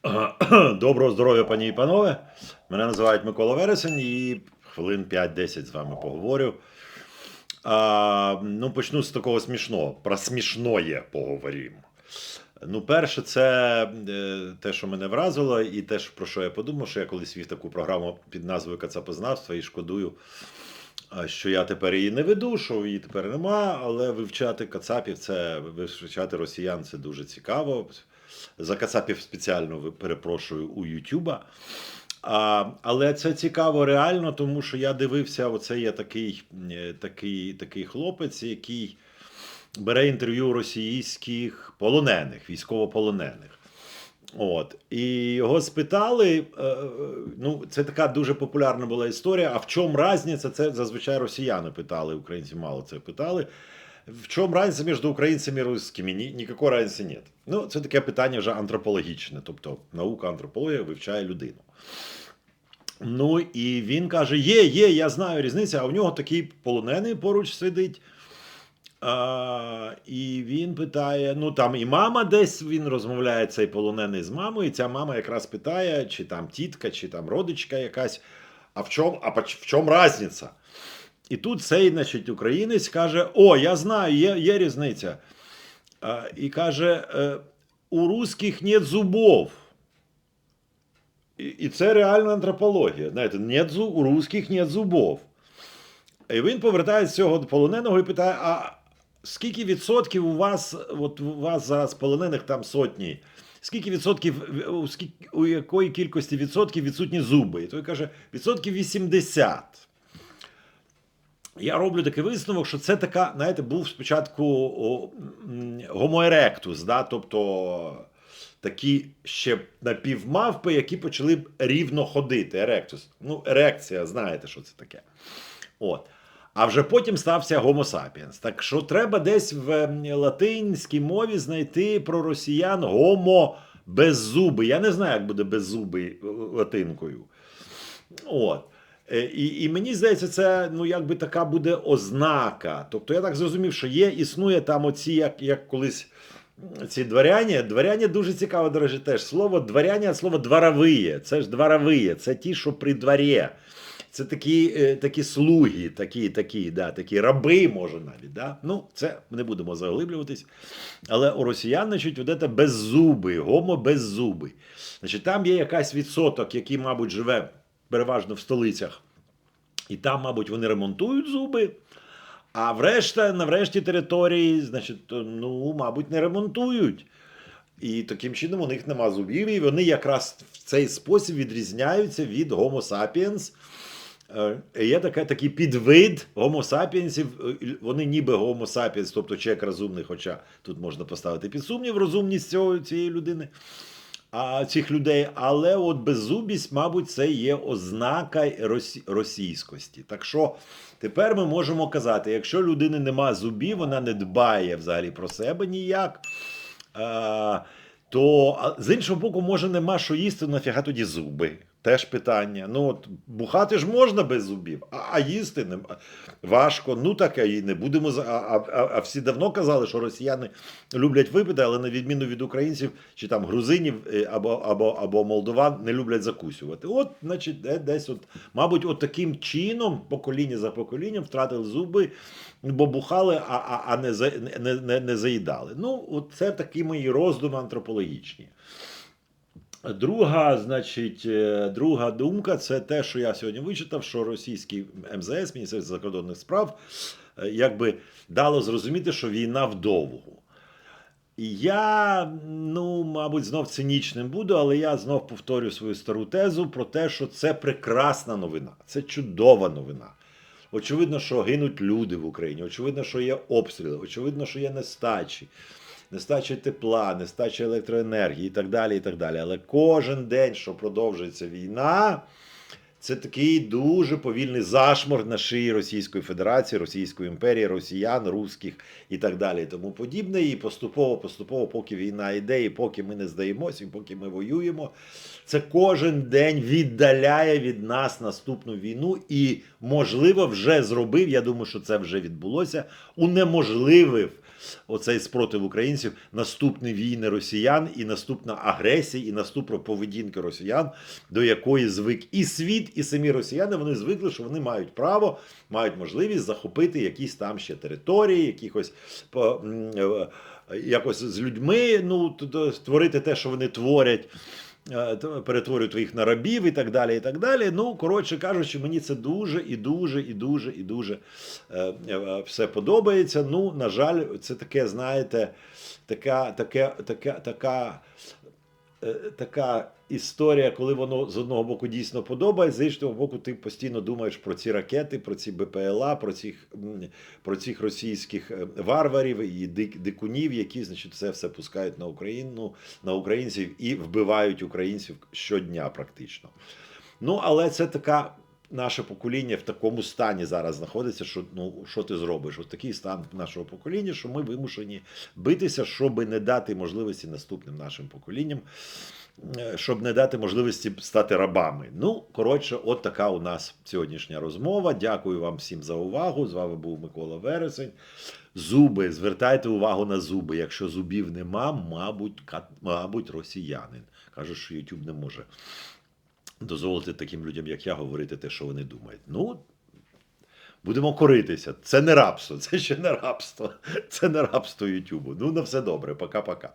Доброго здоров'я, пані і панове. Мене називають Микола Вересень і хвилин 5-10 з вами поговорю. А, ну, почну з такого смішного. Про смішноє поговоримо. Ну, перше, це е, те, що мене вразило, і те, про що я подумав, що я колись вів таку програму під назвою Кацапознавства і шкодую, що я тепер її не веду, що її тепер нема, але вивчати кацапів, це вивчати росіян це дуже цікаво. За кацапів спеціально перепрошую у Ютуба. Але це цікаво реально, тому що я дивився, оце є такий, е, такий, такий хлопець, який бере інтерв'ю російських полонених, військовополонених. От. І його спитали. е, е, Ну, це така дуже популярна була історія. А в чому різниця? Це зазвичай росіяни питали, українці мало це питали. В чому різниця між українцями і русскими? Ні, ніякої різниці нет. Ну, це таке питання вже антропологічне, тобто наука антропологія вивчає людину. Ну і він каже: є, є, я знаю різницю, а у нього такий полонений поруч сидить. А, і він питає: ну там і мама десь він розмовляє цей полонений з мамою, і ця мама якраз питає, чи там тітка, чи там родичка якась. А в чому а в чому різниця? І тут цей, значить, українець каже: О, я знаю, є, є різниця. А, і каже: «Е, у русських нет зубов. І, це реальна антропологія. Знаєте, нет, у русських нет зубов. І він повертається з цього полоненого і питає: а скільки відсотків у вас, от у вас зараз полонених там сотні, скільки відсотків, у, скільки, у якої кількості відсотків відсутні зуби? І той каже, відсотків 80. Я роблю такий висновок, що це така, знаєте, був спочатку гомоеректус, да? тобто такі ще напівмавпи, які почали рівно ходити. Еректус. Ну, ерекція, знаєте, що це таке. От. А вже потім стався Homo sapiens. Так що треба десь в ем, латинській мові знайти про росіян гомо беззубий. Я не знаю, як буде беззубий е, латинкою. От. Е, І, і мені здається, це ну, якби така буде ознака. Тобто я так зрозумів, що є, існує там оці, як, як колись ці дворяні. Дворяні дуже цікаво, до речі, теж слово дворяні, слово дворовиє. Це ж дворовиє, це ті, що при дворі. Це такі, е, такі слуги, такі, такі, да, такі раби, може навіть. Да? Ну, це не будемо заглиблюватись. Але у росіян, значить, от це беззубий, гомо беззубий. Значить, там є якась відсоток, який, мабуть, живе переважно в столицях. І там, мабуть, вони ремонтують зуби. А врешта, на території, значить, ну, мабуть, не ремонтують. І таким чином у них нема зубів, і вони якраз в цей спосіб відрізняються від Homo sapiens. Е, Є така, такий підвид sapiensів, е, вони ніби sapiens, тобто чек розумний, хоча тут можна поставити під сумнів розумність цього, цієї людини, а цих людей. Але от беззубість, мабуть, це є ознака росі- російськості. Так що тепер ми можемо казати, якщо людини нема зубів, вона не дбає взагалі про себе ніяк. А, то з іншого боку, може нема що їсти, нафіга тоді зуби. Теж питання. Ну, от бухати ж можна без зубів, а, а їсти не важко. Ну таке і не будемо. А, а, а, всі давно казали, що росіяни люблять випити, але на відміну від українців чи там грузинів е, або, або, або молдован не люблять закусювати. От, значить, де- десь, от, мабуть, от таким чином, покоління за поколінням, втратили зуби, бо бухали, а, а, а не, за- не, не, не заїдали. Ну, от це такі мої роздуми антропологічні. Друга, значить, е, друга думка це те, що я сьогодні вичитав, що російський МЗС, Міністерство закордонних справ, е, якби дало зрозуміти, що війна вдовгу. І я, ну, мабуть, знов цинічним буду, але я знов повторю свою стару тезу про те, що це прекрасна новина, це чудова новина. Очевидно, що гинуть люди в Україні, очевидно, що є обстріли, очевидно, що є нестачі, нестача тепла, нестача електроенергії і так далі. і так далі. Але кожен день, що продовжується війна, це такий дуже повільний зашморг на шиї Російської Федерації, Російської імперії, росіян, русських і так далі. Тому подібне. І поступово, поступово, поки війна йде, і поки ми не здаємося, і поки ми воюємо, це кожен день віддаляє від нас наступну війну і, можливо, вже зробив. Я думаю, що це вже відбулося. Унеможливив оцей спротив українців, наступні війни росіян, і наступна агресія, і наступна поведінка росіян, до якої звик і світ, і самі росіяни. Вони звикли, що вони мають право, мають можливість захопити якісь там ще території, якихось по- е, якось з людьми, ну створити те, що вони творять. Е, твоїх Перетворюють їх на рабів і так далі. і так далі. Ну, коротше кажучи, мені це дуже і дуже, і дуже, і дуже е, е, все подобається. Ну, на жаль, це таке, знаєте, така, таке, така, така, така історія, коли воно з одного боку дійсно подобається, з іншого боку, ти постійно думаєш про ці ракети, про ці БПЛА, про цих, про цих російських е, варварів і дик, дикунів, які значить, це все пускають на Україну, на українців і вбивають українців щодня практично. Ну, але це така. Наше покоління в такому стані зараз знаходиться, що ну що ти зробиш? От такий стан нашого покоління, що ми вимушені битися, щоб не дати можливості наступним нашим поколінням, щоб не дати можливості стати рабами. Ну, коротше, от така у нас сьогоднішня розмова. Дякую вам всім за увагу. З вами був Микола Вересень. Зуби, звертайте увагу на зуби. Якщо зубів нема, мабуть, мабуть, росіянин. Каже, що YouTube не може дозволити таким людям, як я, говорити те, що вони думають. Ну, будемо коритися. Це не рабство, це ще не рабство. Це не рабство Ютубу. Ну, на все добре, пока-пока.